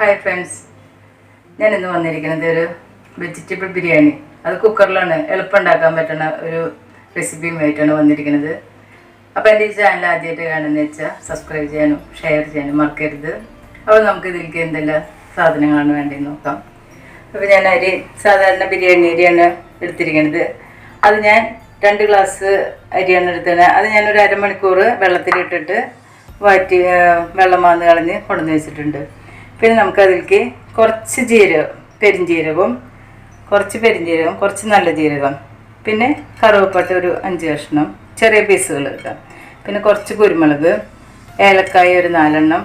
Hi friends ഞാൻ ഇന്ന് വന്നിരിക്കുന്നത് ഒരു വെജിറ്റബിൾ ബിരിയാണി. അത് കുക്കറിലാണ് എളുപ്പം ഉണ്ടാക്കാൻ പറ്റുന്ന ഒരു റെസിപ്പിയുമായിട്ടാണ് വന്നിരിക്കുന്നത്. അപ്പോൾ എന്റെ ഈ ചാനൽ ആദ്യമായിട്ട് കാണുന്ന വെച്ചാൽ സബ്സ്ക്രൈബ് ചെയ്യാനും ഷെയർ ചെയ്യാനും മറക്കരുത്. അപ്പോൾ നമുക്ക് ഇതിലേക്ക് എന്തെല്ലാം സാധനങ്ങളാണ് വേണ്ടതെന്ന് നോക്കാം. അപ്പോൾ ഞാൻ അരി സാധാരണ ബിരിയാണി അരിയാണ് എടുത്തിരിക്കുന്നത്. അത് ഞാൻ രണ്ട് ഗ്ലാസ് അരിയാണ് എടുത്തത്. അത് ഞാൻ ഒരു അരമണിക്കൂർ വെള്ളത്തിലിട്ടിട്ട് വാറ്റി വെള്ളം മാന്ന് കളഞ്ഞ് കൊണ്ടുവന്ന് വെച്ചിട്ടുണ്ട്. പിന്നെ നമുക്കതിലേക്ക് കുറച്ച് ജീരകം പെരിഞ്ജീരകവും കുറച്ച് പെരിഞ്ജീരകം കുറച്ച് നല്ല ജീരകം പിന്നെ കറുവപ്പട്ട ഒരു അഞ്ച് കഷ്ണം ചെറിയ പീസുകൾ എടുക്കാം. പിന്നെ കുറച്ച് കുരുമുളക് ഏലക്കായ ഒരു നാലെണ്ണം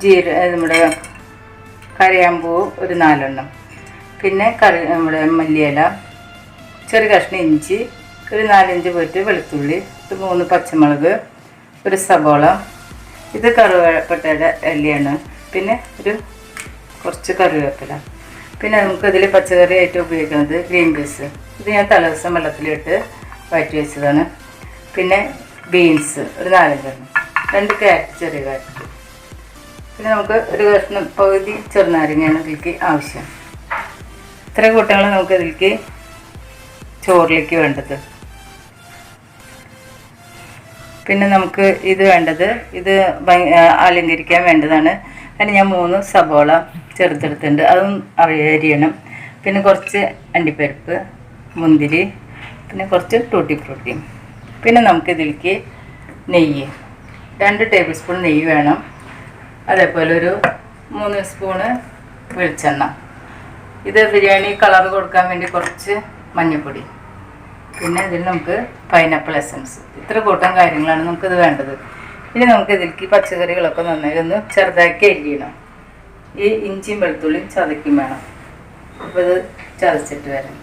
ജീര നമ്മുടെ കരയാമ്പൂ ഒരു നാലെണ്ണം പിന്നെ കറി നമ്മുടെ മല്ലിയില ചെറിയ കഷ്ണം ഇഞ്ചി ഒരു നാലഞ്ച് പോയിട്ട് വെളുത്തുള്ളി ഒരു മൂന്ന് പച്ചമുളക് ഒരു സബോള ഇത് കറുവപ്പട്ടയുടെ ഇലയാണ് പിന്നെ ഒരു കുറച്ച് കറിവേപ്പില. പിന്നെ നമുക്ക് ഇതിൽ പച്ചക്കറി ആയിട്ട് ഉപയോഗിക്കുന്നത് ഗ്രീൻ പീസ്. ഇത് ഞാൻ തലേദിവസം വെള്ളത്തിലിട്ട് വഴറ്റി വെച്ചതാണ്. പിന്നെ ബീൻസ് ഒരു നാലഞ്ചെണ്ണം രണ്ട് ക്യാരറ്റ് ചെറിയ ക്യാരറ്റ്. പിന്നെ നമുക്ക് ഒരു കഷ്ണം പകുതി ചെറുനാരങ്ങയാണ് ഇതിലേക്ക് ആവശ്യം. ഇത്ര കൂട്ടങ്ങൾ നമുക്ക് ഇതിലേക്ക് ചോറിലേക്ക് വേണ്ടത്. പിന്നെ നമുക്ക് ഇത് വേണ്ടത് ഇത് അലങ്കരിക്കാൻ വേണ്ടതാണ് അതിന് ഞാൻ മൂന്ന് സബോള ചെറുതെടുത്തിട്ടുണ്ട്. അതും അരി- അരിയണം. പിന്നെ കുറച്ച് അണ്ടിപ്പരിപ്പ് മുന്തിരി പിന്നെ കുറച്ച് ടൂട്ടി ഫ്രൂട്ടി പിന്നെ നമുക്ക് ഇതിലേക്ക് നെയ്യ്. രണ്ട് ടേബിൾ സ്പൂൺ നെയ്യ് വേണം. അതേപോലെ ഒരു മൂന്ന് സ്പൂണ് വെളിച്ചെണ്ണ. ഇത് ബിരിയാണി കളർ കൊടുക്കാൻ വേണ്ടി കുറച്ച് മഞ്ഞൾപ്പൊടി പിന്നെ ഇതിൽ നമുക്ക് പൈനാപ്പിൾ എസൻസ് ഇത്ര കൂട്ടം കാര്യങ്ങളാണ് നമുക്കിത് വേണ്ടത്. ഇനി നമുക്ക് ഇതിലേക്ക് പച്ചക്കറികളൊക്കെ നന്നായി ഒന്ന് ചെറുതാക്കി അരിയണം. ഈ ഇഞ്ചിയും വെളുത്തുള്ളിയും ചതയ്ക്കും വേണം. അപ്പോൾ ഇത് ചതച്ചിട്ട് വരാം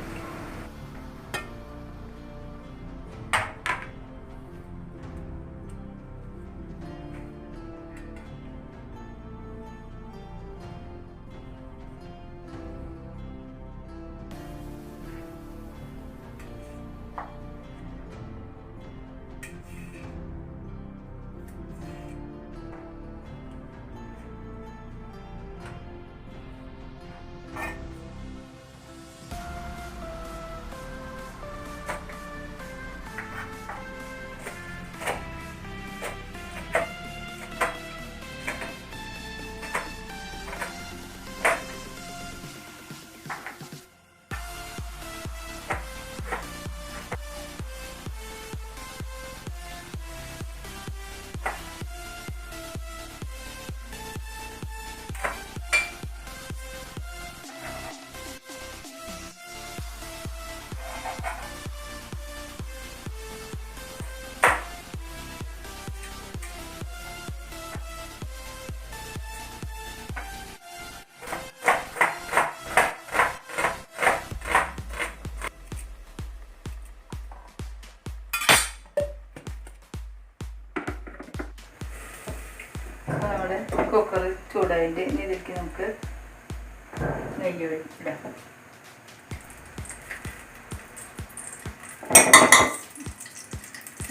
ഒഴിച്ചിടാം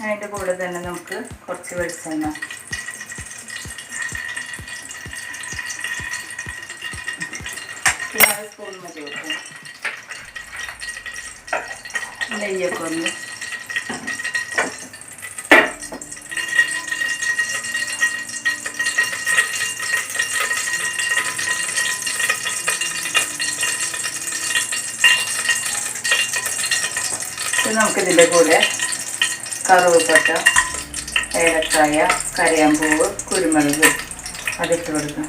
അതിന്റെ കൂടെ തന്നെ നമുക്ക് കുറച്ച് വെളിച്ചെണ്ണ. സ്പൂൺ മതി നെയ്യൊക്കെ ഒന്ന് ഇത് നമുക്കിതിന്റെ കൂടെ കറുവപ്പട്ട ഏലക്കായ കരയാമ്പൂവ് കുരുമുളക് അതിട്ട് കൊടുക്കാം.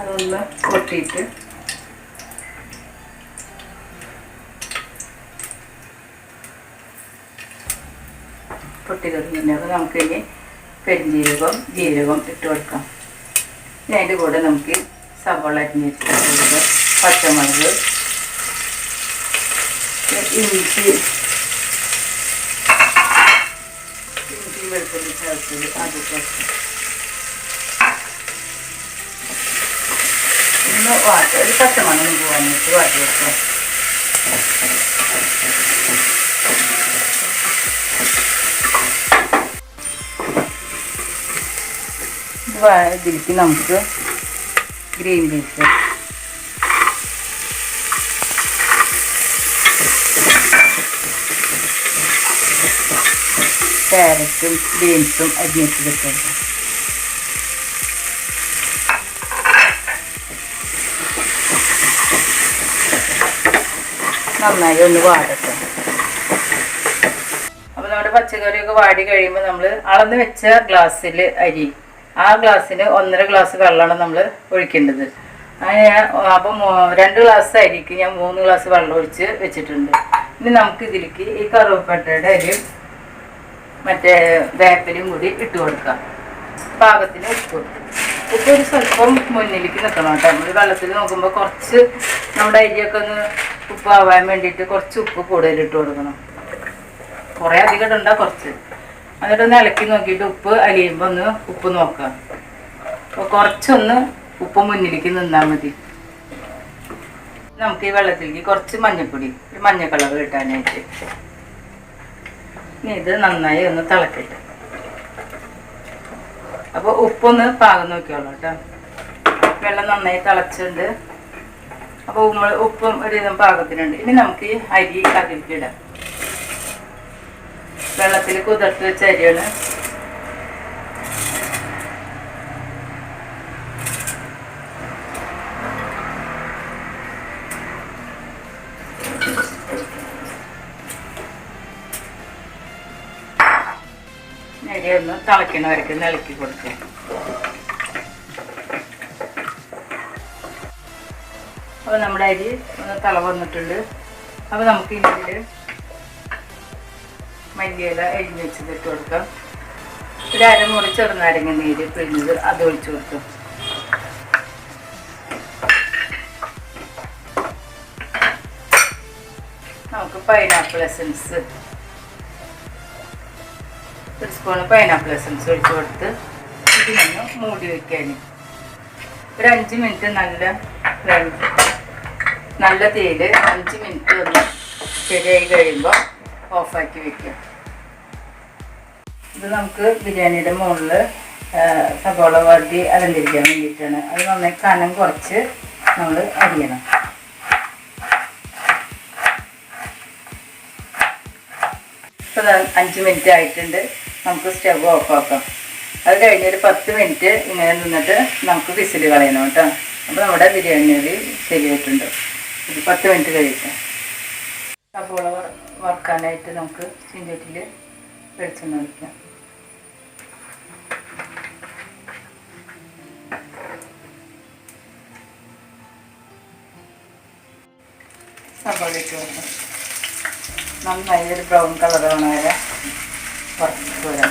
അതൊന്ന് കൊട്ടിയിട്ട് പൊട്ടി തുടങ്ങിയിട്ടുണ്ട്. അപ്പോൾ നമുക്കിനി പെരുംജീരകം ജീരകം ഇട്ട് കൊടുക്കാം. ഇനി അതിന്റെ കൂടെ നമുക്ക് സവാള അരിഞ്ഞിട്ട് പച്ചമുളക് ഇഞ്ചി ഇഞ്ചി വെളുത്തുള്ളി ചേർത്തത് അത് ചേർത്ത് ഒന്ന് വാട്ടി ഒരു പച്ചമണം പോകാനായിട്ട് വാട്ടി വെക്കാം പാ- ഇതിലേക്ക് നമുക്ക് ഗ്രീൻ പീസ് ക്യാരറ്റും ബീൻസും അരിഞ്ഞിട്ട് വെക്കാം നന്നായി ഒന്ന് വാടട്ടെ. അപ്പോൾ നമ്മുടെ പച്ചക്കറിയൊക്കെ വാടി കഴിയുമ്പോൾ നമ്മൾ അളന്ന് വെച്ച ഗ്ലാസ്സിൽ അരി. ആ ഗ്ലാസ്സിന് ഒന്നര ഗ്ലാസ് വെള്ളമാണ് നമ്മൾ ഒഴിക്കേണ്ടത്. അങ്ങനെ അപ്പം രണ്ട് ഗ്ലാസ് അരിക്ക് ഞാൻ മൂന്ന് ഗ്ലാസ് വെള്ളം ഒഴിച്ച് വെച്ചിട്ടുണ്ട്. ഇനി നമുക്ക് ഇതിലേക്ക് ഈ കറുവപ്പട്ടയുടെ അരിയും മറ്റേ വേപ്പലും കൂടി ഇട്ട് കൊടുക്കാം പാകത്തിന് ഉപ്പ്. ഉപ്പ് ഒരു സ്വല്പം മുന്നിലേക്ക് നിൽക്കണം കേട്ടോ. നമ്മൾ വെള്ളത്തിൽ നോക്കുമ്പോൾ കുറച്ച് നമ്മുടെ അരിയൊക്കെ ഒന്ന് ഉപ്പാവാൻ വേണ്ടിയിട്ട് കുറച്ച് ഉപ്പ് കൂടുതൽ ഇട്ട് കൊടുക്കണം. കുറേ അധികം ഇടണ്ട കുറച്ച്. എന്നിട്ട് ഒന്ന് ഇളക്കി നോക്കിയിട്ട് ഉപ്പ് അലിയുമ്പോൾ ഒന്ന് ഉപ്പ് നോക്കാം അപ്പോൾ കുറച്ചൊന്ന് ഉപ്പ് മുന്നിലേക്ക് നിന്നാൽ മതി. നമുക്ക് ഈ വെള്ളത്തിലേക്ക് കുറച്ച് മഞ്ഞൾപ്പൊടി ഒരു മഞ്ഞ കളർ കിട്ടാനായിട്ട്. ഇനി ഇത് നന്നായി ഒന്ന് തിളക്കട്ടെ. അപ്പോൾ ഉപ്പൊന്ന് പാകം നോക്കിയോളൂ കേട്ടോ. വെള്ളം നന്നായി തിളച്ചുണ്ട് അപ്പോൾ ഉമ്മ ഉപ്പും ഒരു വിധം പാകത്തിനുണ്ട്. ഇനി നമുക്ക് ഈ അരി അതിലേക്ക് ഇടാം വെള്ളത്തിൽ കുതിർത്ത് വെച്ച അരിയാണ് അരി ഒന്ന് തിളയ്ക്കണ വരയ്ക്ക് ഇളക്കി കൊടുക്കുക അപ്പോൾ നമ്മുടെ അരി ഒന്ന് തിള വന്നിട്ടുണ്ട്. അപ്പോൾ നമുക്ക് ഇതിൽ മല്ലിയില അരിഞ്ഞ് വെച്ചത് ഇട്ട് കൊടുക്കാം. ഒരു അരമുറി ചെറുനാരങ്ങ നീര് പിഴിഞ്ഞത് അത് ഒഴിച്ചു കൊടുക്കും. നമുക്ക് പൈനാപ്പിൾ എസൻസ് ഒരു സ്പൂണ് പൈനാപ്പിൾ എസൻസ് ഒഴിച്ച് കൊടുത്ത് ഇതിനൊന്ന് മൂടി വയ്ക്കാൻ ഒരു അഞ്ച് മിനിറ്റ് നല്ല നല്ല തീയിൽ അഞ്ച് മിനിറ്റ് ഒന്ന് ശരിയായി കഴിയുമ്പോൾ ഓഫാക്കി വെക്കുക. ഇത് നമുക്ക് ബിരിയാണിയുടെ മുകളിൽ സബോള വറുതി അലങ്കരിക്കാൻ വേണ്ടിയിട്ടാണ്. അത് നന്നായി കനം കുറച്ച് നമ്മൾ അരിയണം. ഇപ്പം അഞ്ച് മിനിറ്റ് ആയിട്ടുണ്ട്. നമുക്ക് സ്റ്റവ് ഓഫ് ആക്കാം. അത് കഴിഞ്ഞ് ഒരു പത്ത് മിനിറ്റ് ഇങ്ങനെ നിന്നിട്ട് നമുക്ക് വിസിൽ കളയണം കേട്ടോ. അപ്പോൾ നമ്മുടെ ബിരിയാണി അരി ശരിയായിട്ടുണ്ട്. ഒരു പത്ത് മിനിറ്റ് കഴിക്കാം. സബോള വറക്കാനായിട്ട് നമുക്ക് ചീഞ്ചട്ടിയിൽ വെളിച്ചെണ്ണ ഒഴിക്കാം. സബോള ഇട്ട് നന്നായി ഒരു ബ്രൗൺ കളർ വേണം വരാം.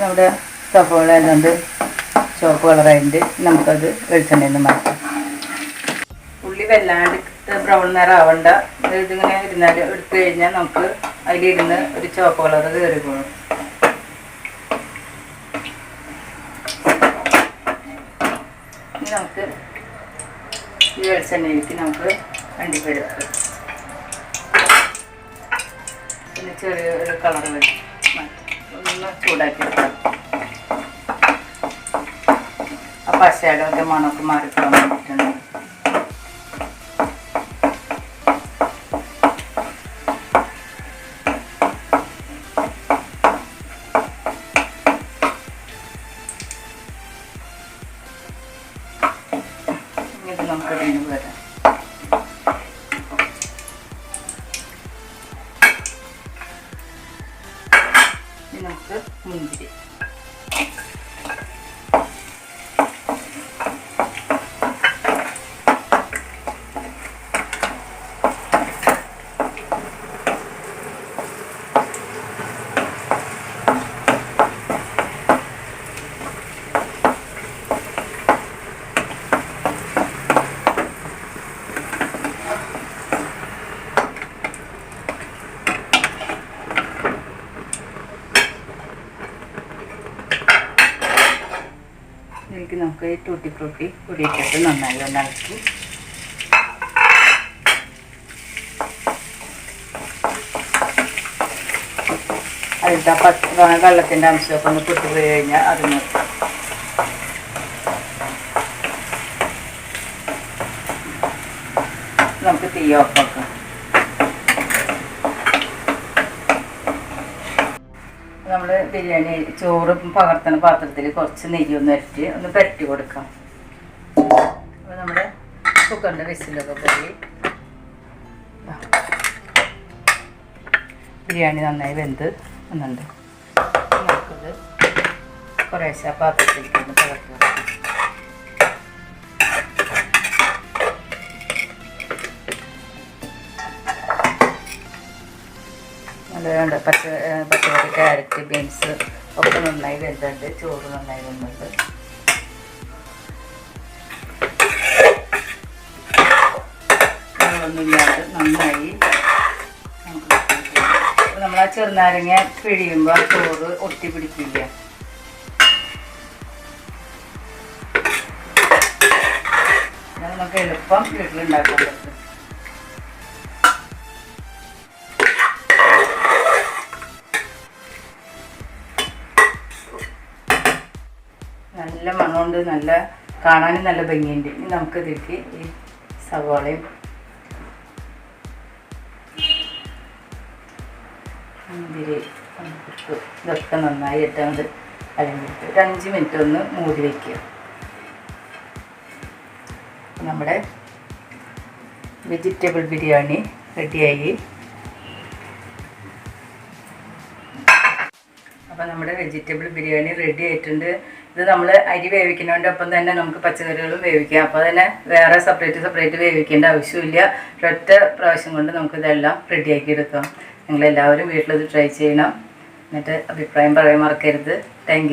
നമ്മുടെ സഫോള എന്നുണ്ട് ചുവപ്പ് കളറായിട്ട് നമുക്കത് വെളിച്ചെണ്ണയിൽ മാറ്റാം. ഉള്ളി വല്ലാണ്ട് ബ്രൗൺ നേരം ആവണ്ട. ഇതിങ്ങനെ ഇരുന്നാൽ എടുത്തു കഴിഞ്ഞാൽ നമുക്ക് അതിലിരുന്ന് ഒരു ചുവപ്പ് കളർ കയറി പോകും നമുക്ക് ഈ വെളിച്ചെണ്ണയിലേക്ക് നമുക്ക് വണ്ടി പിന്നെ ചെറിയ ഒരു കളർ വരും ഒന്ന് ചൂടാക്കി ആ പശയുടെ ഒക്കെ മണമൊക്കെ മാറിക്കാൻ വേണ്ടിയിട്ടുണ്ട് ഇത് നമുക്ക് ഇതിന് വരാം. ടൂട്ടി ഫ്രൂട്ടി പൊടിയിട്ടിട്ട് നന്നായി ഒന്ന് ഇളക്കി. അതിന്റെ പത്ത് വെള്ളത്തിന്റെ അംശമൊക്കെ ഒന്ന് പൊട്ടിപ്പോയി കഴിഞ്ഞാൽ അതിന് നമുക്ക് തീ നമ്മൾ ബിരിയാണി ചോറ് പകർത്തണ പാത്രത്തിൽ കുറച്ച് നെയ്യ് ഒന്ന് ഇരട്ടി ഒന്ന് പരട്ടി കൊടുക്കാം. അപ്പോൾ നമ്മുടെ കുക്കറിന്റെ വിസിലൊക്കെ പോയി. ബിരിയാണി നന്നായി വെന്ത് വന്നുണ്ട് നമുക്കിത് കുറേശ്ശെ പാത്രത്തിലേക്ക് ഒന്ന് പകർത്തി വെക്കാം അത് വേണ്ട പച്ച പച്ചക്കറി ക്യാരറ്റ് ബീൻസ് ഒക്കെ നന്നായി വരുന്നുണ്ട്. ചോറ് നന്നായി വരുന്നുണ്ട്. വെള്ളമൊന്നുമില്ലാതെ നന്നായി. നമ്മൾ ആ ചെറുനാരങ്ങ പിഴിയുമ്പോൾ ചോറ് ഒട്ടി പിടിക്കില്ല? നമുക്ക് എളുപ്പം വീട്ടിലുണ്ടാക്കാൻ പറ്റും. മണമുണ്ട് നല്ല കാണാനും നല്ല ഭംഗിയുണ്ട്. ഇനി നമുക്ക് ഇതിലേക്ക് ഈ സവാളയും ഇതൊക്കെ നന്നായി ഇട്ടത് അലങ്ങിട്ട് ഒരു അഞ്ച് മിനിറ്റ് ഒന്ന് മൂടി വയ്ക്കുക നമ്മുടെ വെജിറ്റബിൾ ബിരിയാണി റെഡിയായി. അപ്പോൾ നമ്മുടെ വെജിറ്റബിൾ ബിരിയാണി റെഡി ആയിട്ടുണ്ട്. ഇത് നമ്മൾ അരി വേവിക്കുന്നതിന്റെ ഒപ്പം തന്നെ നമുക്ക് പച്ചക്കറികളും വേവിക്കാം. അപ്പോൾ തന്നെ വേറെ സെപ്പറേറ്റ് സെപ്പറേറ്റ് വേവിക്കേണ്ട ആവശ്യമില്ല. ഒറ്റ പ്രാവശ്യം കൊണ്ട് നമുക്കിതെല്ലാം റെഡിയാക്കി എടുക്കാം. നിങ്ങളെല്ലാവരും വീട്ടിലത് ട്രൈ ചെയ്യണം. എന്നിട്ട് അഭിപ്രായം പറയാൻ മറക്കരുത്. താങ്ക്